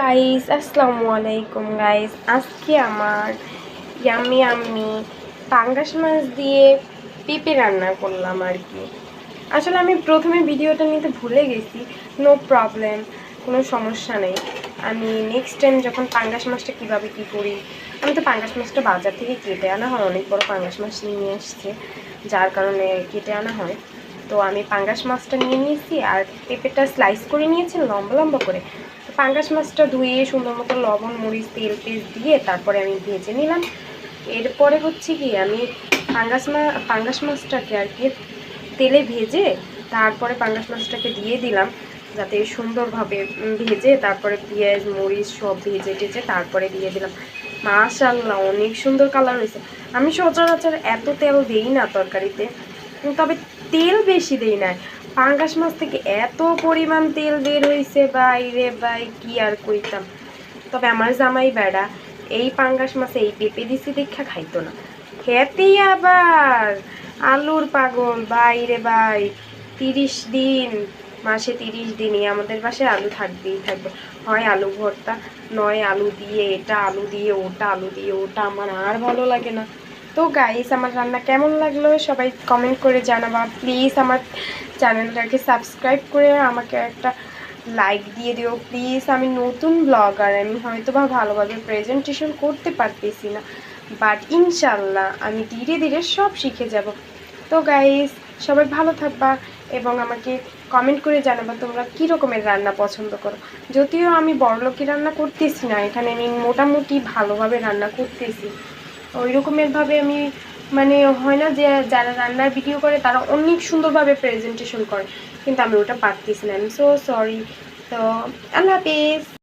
Guys আসসালামু আলাইকুম guys আজকে আমার ইয়ামি আমি পাঙ্গাস মাছ দিয়ে পেঁপে রান্না করলাম আর কি। আসলে আমি প্রথমে ভিডিওটা নিতে ভুলে গেছি। নো প্রবলেম কোনো সমস্যা নেই। আমি নেক্সট টাইম যখন পাঙ্গাস মাছটা কীভাবে কী করি, আমি তো পাঙ্গাস মাছটা বাজার থেকে কেটে আনা হয়, অনেক বড় পাঙ্গাস মাছ নিয়ে এসছে যার কারণে কেটে আনা হয়। তো আমি পাঙ্গাস মাছটা নিয়ে নিয়েছি আর পেঁপেটা স্লাইস করে নিয়েছি, লম্বা লম্বা করে। পাঙ্গাস মাছটা ধুয়ে সুন্দর মতো লবণ, মরিচ, তেল পেস্ট দিয়ে তারপরে আমি ভেজে নিলাম। এরপরে হচ্ছে কি, আমি পাঙ্গাস মা, পাঙ্গাস মাছটাকে আর কি তেলে ভেজে তারপরে পাঙ্গাস মাছটাকে দিয়ে দিলাম। যাতে সুন্দরভাবে ভেজে তারপরে পেঁয়াজ, মরিচ সব ভেজে টেজে তারপরে দিয়ে দিলাম। মাশাল্লাহ অনেক সুন্দর কালার হয়েছে। আমি সচরাচর এত তেল দেই না তরকারিতে, তবে তেল বেশি দেই না। পাঙ্গাস মাছ থেকে এত পরিমাণ তেল বের হয়েছে বাইরে বাই কি আর কইতাম? তবে আমার জামাই বেড়া, এই পাঙ্গাস মাছে এই পেঁপে দিছি দেখা খাইতো না। খেতেই আবার আলুর পাগল বাইরে বাই তিরিশ দিন, মাসে তিরিশ দিনই আমাদের বাসায় আলু থাকবেই থাকবে। হয় আলু ভর্তা, নয় আলু দিয়ে, এটা আলু দিয়ে, ওটা আলু দিয়ে, ওটা আমার আর ভালো লাগে না। তো গাইস আমার রান্না কেমন লাগল সবাই কমেন্ট করে জানাবা। প্লিজ আমার চ্যানেলটাকে সাবস্ক্রাইব করে আমাকে একটা লাইক দিয়ে দিও। প্লিজ আমি নতুন ব্লগার আমি হয়তো বা ভালোভাবে প্রেজেন্টেশন করতে পারতেছি না বাট ইনশাল্লাহ আমি ধীরে ধীরে সব শিখে যাব। তো গাইস সবাই ভালো থাকবা এবং আমাকে কমেন্ট করে জানাবা তোমরা কী রকমের রান্না পছন্দ করো। যদিও আমি বড়লোকি রান্না করতেছি না, এখানে আমি মোটামুটি ভালোভাবে রান্না করতেছি। ওই রকমের ভাবে আমি মানে হয় না যে যারা রান্নার ভিডিও করে তারা অনেক সুন্দরভাবে প্রেজেন্টেশন করে, কিন্তু আমি ওটা পারতেছি না আমি সো সরি তো আল্লাহ হাফিজ।